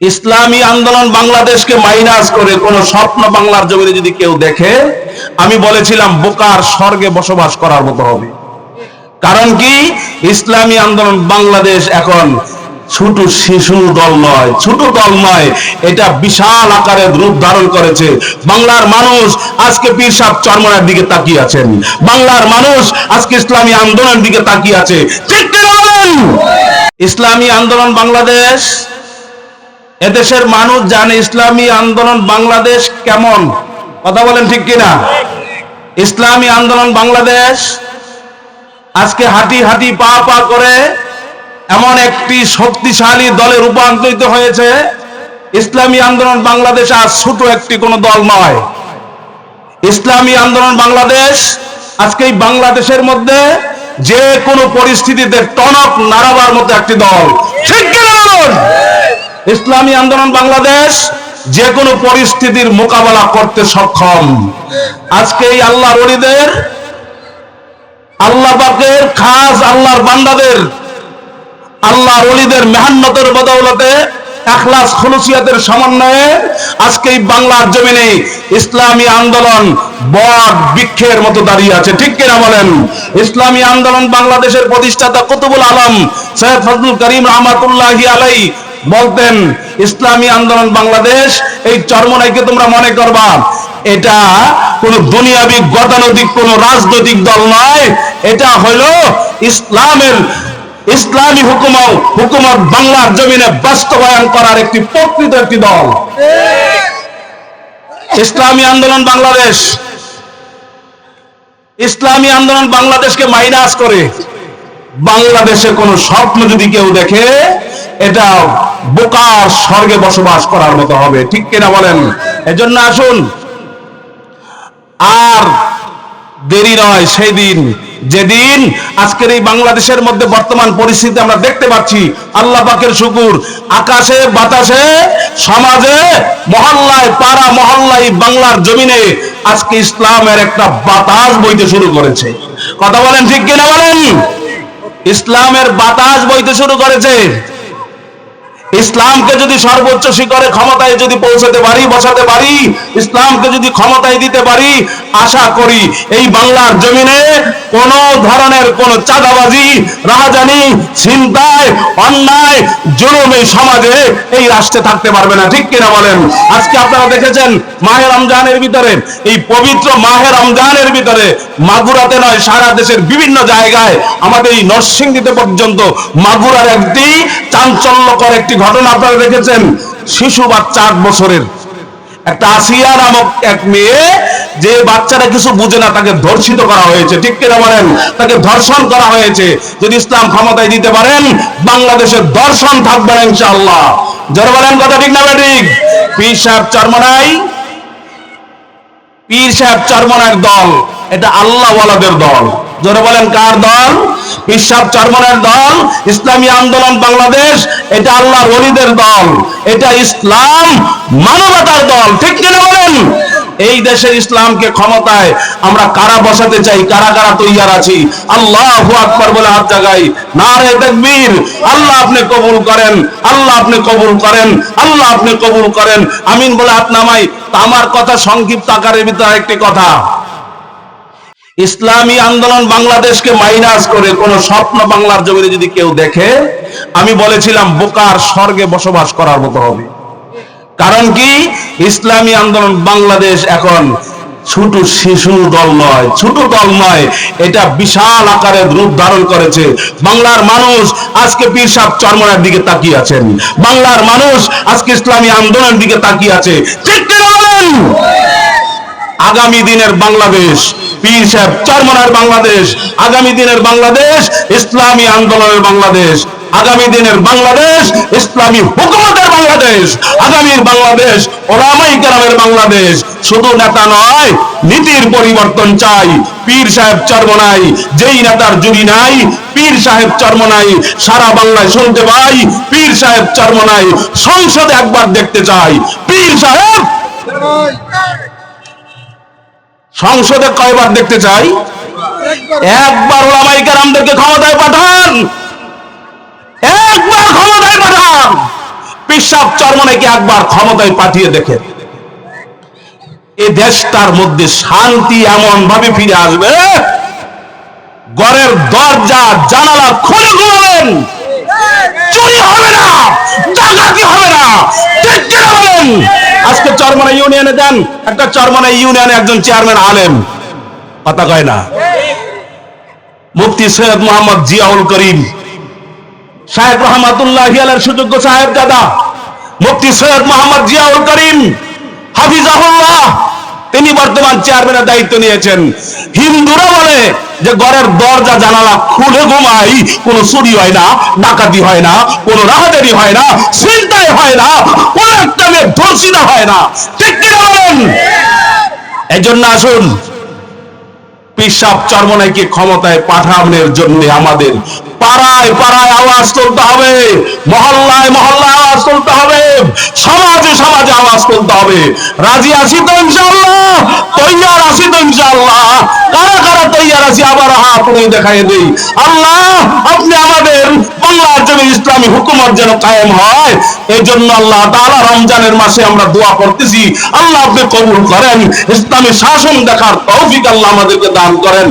ইসলামী আন্দোলন বাংলাদেশকে মাইনাস করে, কোন স্বপ্ন বাংলার জমিনে যদি কেউ দেখে, আমি বলেছিলাম বোকার স্বর্গে বসবাস করার মতো হবে। কারণ কি? ইসলামী আন্দোলন বাংলাদেশ এখন ছোট শিশু দল নয়, ছোট দল নয়, এটা বিশাল আকারের রূপ ধারণ করেছে। বাংলার মানুষ আজকে পীর সাহ চরমনার দিকে তাকিয়ে আছেন। বাংলার মানুষ আজকে ইসলামী আন্দোলনের দিকে তাকিয়ে আছে। ঠিক? ইসলামী আন্দোলন বাংলাদেশ এদেশের মানুষ জানে ইসলামী আন্দোলন বাংলাদেশ কেমন? কথা বলেন ঠিক কিনা? ইসলামী আন্দোলন বাংলাদেশ আজকে হাঁটি হাঁটি পা পা করে এমন একটি শক্তিশালী দলে রূপান্তরিত হয়েছে। ইসলামী আন্দোলন বাংলাদেশ আজ ছোট একটি কোনো দল নয়। ইসলামী আন্দোলন বাংলাদেশ আজকে এই বাংলাদেশের মধ্যে যে কোনো পরিস্থিতিতে টনক নাড়াবার মতো একটি দল। ঠিক কিনা? ইসলামী আন্দোলন বাংলাদেশ যে কোনো পরিস্থিতির মোকাবেলা করতে সক্ষম। আজকে এই আল্লাহ রলিদের আল্লাহ পাকের খাস আল্লাহর বান্দাদের আল্লাহ রলিদের মেহান্নতের বদৌলতে এখলাস খুলুসিয়াতের সমন্বয়ে আজকে এই বাংলার জমিনে ইসলামী আন্দোলন বট বৃক্ষের মতো দাঁড়িয়ে আছে। ঠিক কিনা বলেন? ইসলামী আন্দোলন বাংলাদেশের প্রতিষ্ঠাতা কুতুবুল আলম সৈয়দ ফজলুল করিম রহমাতুল্লাহি আলাই বলতেন, ইসলামী আন্দোলন বাংলাদেশ, এই চরমনাইকে তোমরা মনে করবা, এটা কোন দুনিয়াবি গতানৈতিক কোন রাজনৈতিক দল নয়। এটা হলো ইসলামের, ইসলামী হুকুমাও হুকুমত বাংলার জমিনে বাস্তবায়ন করার একটি প্রকৃত একটি দল। ইসলামী আন্দোলন বাংলাদেশ, ইসলামী আন্দোলন বাংলাদেশকে মাইনাস করে বাংলাদেশে কোন স্বপ্ন যদি কেউ দেখে, এটা বোকার স্বর্গে বসবাস করার মতো হবে। ঠিক কিনা বলেন? এজন্য আসুন। আর দেরি নয় সেই দিন যেদিন আজকের এই বাংলাদেশের মধ্যে বর্তমান পরিস্থিতি আমরা দেখতে পাচ্ছি, আল্লাহ পাকের শুকুর, আকাশে, বাতাসে, সমাজে, মহল্লায়, পাড়া মহল্লায়, বাংলার জমিনে আজকে ইসলামের একটা বাতাস বইতে শুরু করেছে। কথা বলেন ঠিক কিনা বলেন? ইসলামের বাতাস বইতে শুরু করেছে। ইসলামকে যদি সর্বোচ্চ শিখরে ক্ষমতায় যদি পৌঁছাতে পারি, বসাতে পারি, ইসলামকে যদি ক্ষমতায় দিতে পারি, আশা করি এই বাংলার জমিনে কোন ধরনের কোন চাঁদাবাজি, রাহাজানি চিন্তায় অন্যায়, জুলুম এই সমাজে এই রাষ্ট্রে থাকতে পারবে না। ঠিক কিনা বলেন? আজকে আপনারা দেখেছেন মাহের রমজানের ভিতরে, এই পবিত্র মাহের রমজানের ভিতরে মাগুরাতে নয়, সারা দেশের বিভিন্ন জায়গায় আমাদের এই নরসিংদীতে পর্যন্ত মাগুরার একটি চাঞ্চল্যকর একটি ঘটনা আপনারা দেখেছেন, শিশু বাচ্চা আট বছরের। একটা আসিয়া নামক এক মেয়ে, যে বাচ্চারা কিছু বুঝে না, তাকে ধর্ষিত করা হয়েছে। ঠিক কিনা বলেন? তাকে ধর্ষণ করা হয়েছে। যদি ইসলাম ক্ষমতায় দিতে পারেন বাংলাদেশের দর্শন থাকবে না, ইনশাআল্লাহ। যারা বলেন কথা ঠিক না ঠিক পীর সাহেব চরমনাই, পীর সাহেব চরমনার দল। এটা আল্লাহ ওয়ালাদের দল। জোরে বলেন কার দল? পীর সাহেব দল, ইসলামী আন্দোলন বাংলাদেশ, এটা আল্লাহ ওলিদের দল, এটা ইসলাম মানবতার দল, ঠিক কিনা বলেন? এই দেশের ইসলামকে ক্ষমতায় আমরা কারা বসাতে চাই? কারা কারা তৈয়ার আছি? আল্লাহ আকবর বলে হাত জাগাই। না রে তাকবীর। আল্লাহ আপনি কবুল করেন। আল্লাহ আপনি কবুল করেন। আল্লাহ আপনি কবুল করেন। আমিন বলে হাত নামাই। আমার কথা সংক্ষিপ্ত আকারের ভিতরে একটি কথা। ইসলামী আন্দোলন বাংলাদেশকে মাইনাস করে কোন স্বপ্ন বাংলার জমিনে যদি কেউ দেখে, আমি বলেছিলাম বোকার স্বর্গে বসবাস করার মতো হবে। কারণ কি? ইসলামী আন্দোলন বাংলাদেশ এখন ছোট শিশু দল নয়, ছোট দল নয়, এটা বিশাল আকারের রূপ ধারণ করেছে। বাংলার মানুষ আজকে পীর সাহ চরমনার দিকে তাকিয়ে আছেন। বাংলার মানুষ আজকে ইসলামী আন্দোলনের দিকে তাকিয়ে আছে। ঠিক আগামী দিনের বাংলাদেশ, পীর সাহেব চরমনার বাংলাদেশ, আগামী দিনের বাংলাদেশ, ইসলামী আন্দোলনের বাংলাদেশ, আগামী দিনের বাংলাদেশ, ইসলামী হুকুমতের বাংলাদেশ আগামীর বাংলাদেশ, ওলামাই কেরামের বাংলাদেশ। শুধু নেতা নয়, নীতির পরিবর্তন চাই। পীর সাহেব চরমনাই, যেই নেতার জুড়ি নাই, পীর সাহেব চরমনাই, সারা বাংলায় শুনতে পাই, পীর সাহেব চরমনাই, সংসদে একবার দেখতে চাই। পীর সাহেব সংসদে কয়বার দেখতে চাই? একবার ওলামাই কেরামদেরকে ক্ষমতায় পাঠান। একবার ক্ষমতায় পাঠান। পেশাব চরমনাইকে একবার ক্ষমতায় পাঠিয়ে দেখে এই দেশটার মধ্যে শান্তি এমন ভাবে ফিরে আসবে। ঘরের দরজা জানালা খুলে ঘুমাবেন চুরি হবে না ডাকাতি হবে না। ঠিক বলেন? আজকে চরমনা ইউনিয়নে দেন একটা চরমনা ইউনিয়নে একজন চেয়ারম্যান আলেম। কথা কয় না? মুফতি সৈয়দ মোহাম্মদ জিয়াউল করিম। সাহেব রহমাতুল্লাহ হিয়ালের সুযোগ্য সাহেব দাদা মুফতি সৈয়দ মোহাম্মদ জিয়াউল করিম। হাফিজাহুল্লাহ। তিনি বর্তমান চেয়ারম্যানের দায়িত্ব নিয়েছেন। হিন্দুরা বলে যে ঘরের দরজা, জানালা খুলে ঘুমাই, কোনো চুরি হয় না, ডাকাতি হয় না, কোনো রাহাদারি হয় না চিন্তাই হয় না, কোন একটা মেয়ে ধর্ষিতা হয় না। ঠিক কিনা বলেন? এই জন্য আসুন, পিসাব চর্মনাইকে ক্ষমতায় পাঠানোর জন্য আমাদের পাড়ায় পাড়ায় আওয়াজ তুলতে হবে, মহল্লায় মহল্লায় আওয়াজ তুলতে হবে, সমাজে তুলতে হবে। রাজি আছি তো ইনশাআল্লাহ? তৈয়ার আছি তো ইনশাআল্লাহ। কারা কারা তৈয়ার আছি আবার হাত দেখাই দেই। আল্লাহ, আপনি আমাদের জন্য ইসলামী হুকুমত যেন কায়েম হয় এই জন্য আল্লাহ তাআলা রমজানের মাসে আমরা দোয়া করতেছি। আল্লাহ আপনি কবুল করেন, ইসলামী শাসন দেখার তৌফিক আল্লাহ আমাদেরকে দান করেন।